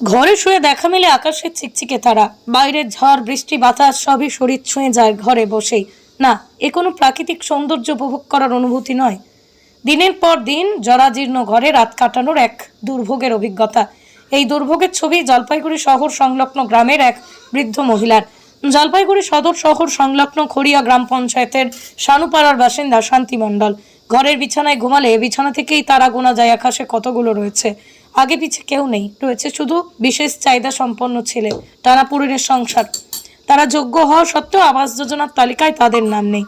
ঘরে শুয়ে দেখা মেলে আকাশের চিকচিকে তারা। বাইরের ঝড়, বৃষ্টি, বাতাস, সবই শরীর ছুঁয়ে যায় ঘরে বসেই। না, এ কোনো প্রাকৃতিক সৌন্দর্য উপভোগ করার অনুভূতি নয়। দিনের পর দিন জরাজীর্ণ ঘরে রাত কাটানোর এক দুর্ভোগের অভিজ্ঞতা। এই দুর্ভোগের ছবি জলপাইগুড়ি শহর সংলগ্ন গ্রামের এক বৃদ্ধ মহিলার। জলপাইগুড়ি সদর শহর সংলগ্ন খড়িয়া গ্রাম পঞ্চায়েতের শানুপাড়ার বাসিন্দা শান্তি মণ্ডল। ঘরের বিছানায় ঘুমালে বিছানা থেকেই তারা গোনা যায় আকাশে কতগুলো রয়েছে। আগে পিছে কেউ নেই। রয়েছে শুধু বিশেষ চাহিদা সম্পন্ন ছেলে, টানাপুরের সংসার। তারা যোগ্য হওয়া সত্ত্বেও আবাস যোজনার তালিকায় তাদের নাম নেই।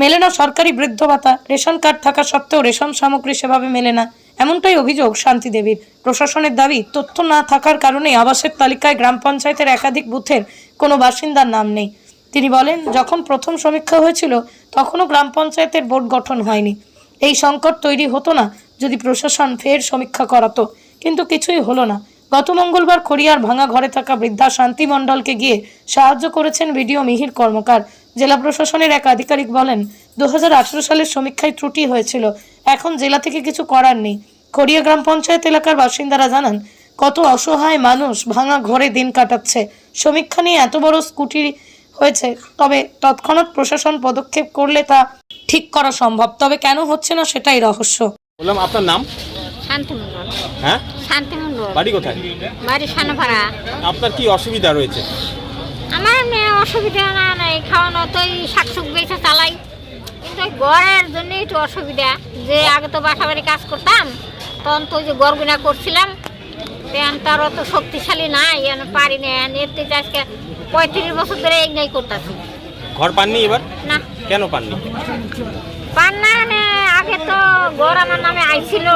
মেলে না সরকারি বৃদ্ধ ভাতা, রেশন কার্ড থাকা সত্ত্বেও রেশন সামগ্রী সেভাবে মেলে না। এমনটাই অভিযোগ শান্তি দেবীর। প্রশাসনের দাবি, তথ্য না থাকার কারণে আবাসের তালিকায় গ্রাম পঞ্চায়েতের একাধিক বুথের কোনো বাসিন্দার নাম নেই। তিনি বলেন, যখন প্রথম সমীক্ষা হয়েছিল, তখনও গ্রাম পঞ্চায়েতের বোর্ড গঠন হয়নি। এই সংকট তৈরি হতো না যদি প্রশাসন ফের সমীক্ষা করাতো। কিন্তু কিছুই হলো না। গত মঙ্গলবার খড়িয়ার ভাঙা ঘরে থাকা বৃদ্ধা শান্তি মণ্ডলকে গিয়ে সাহায্য করেছেন বিডিও মিহির কর্মকার। জেলা প্রশাসনের এক আধিকারিক বলেন দু হাজার আঠেরো সালের সমীক্ষায় ত্রুটি হয়েছিল। এখন জেলা থেকে কিছু করার নেই। খড়িয়া গ্রাম পঞ্চায়েত এলাকার বাসিন্দারা জানান, কত অসহায় মানুষ ভাঙা ঘরে দিন কাটাচ্ছে। সমীক্ষা নিয়ে এত বড় স্কুটি হয়েছে, তবে তৎক্ষণাৎ প্রশাসন পদক্ষেপ করলে তা ঠিক করা সম্ভব। তবে কেন হচ্ছে না সেটাই রহস্য। বললাম আপনার নাম? শান্তিমন্ডল হ্যাঁ? শান্তিমন্ডল বাড়ি কোথায়? বাড়ি সানাপাড়া। আপনার কি অসুবিধা রয়েছে? আমার এমনি অসুবিধা না নাই খাওয়ানো তো এই শাকসুক বেছে চালাই। কিন্তু গড়ের জন্যই একটু অসুবিধা যে আগে তো বাসা বাড়ি কাজ করতাম তখন তো যে গড়গুনা করছিলাম। এখন তার অত শক্তিশালী নাই এখন পারি না থেকে আজকে পঁয়ত্রিশ বছর ধরে এই করতেছি। ঘর পাননি এবার? না। কেন পাননি? পান্না মানে আগে তো গড় আমার নামে আইছিল।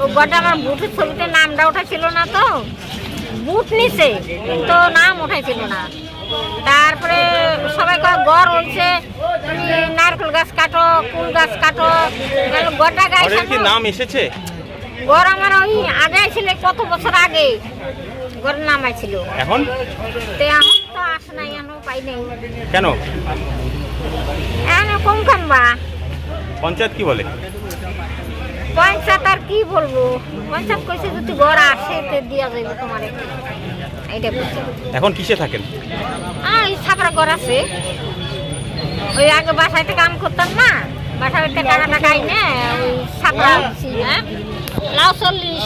ও গড়টা আমার বুথের ছবিতে নামটা উঠাছিল না তো। বুট নিছে কিন্তু নাম উঠাইছিল না। তারপরে সবাই কয় গড় হচ্ছে তুমি নারকেল গাছ কাটো কুল গাছ কাটো। গড়টা গাছ কি নাম এসেছে? গড় আমার ওই আগে আইছিল কত বছর আগে গড়ের নাম আইছিল। এখন? তো এখন তো আসে নাই এখনও পাই নাই। কেন? এখন কম খাম্বা পঞ্চায়েত কি বলে? পঞ্চায়েত আর কি বলব? পঞ্চায়েত কইছে যদি ঘর আসে তে দিয়া যাইব তোমার। এইটা বলছে এখন কিসে থাকেন? আর এই ছাপড়া ঘর আছে। ওই আগে বাসাইতে কাম করতাম না বাসা টাকা টাকা আইনে ওই ছাপড়া হ্যাঁ। লাউ চল্লিশ।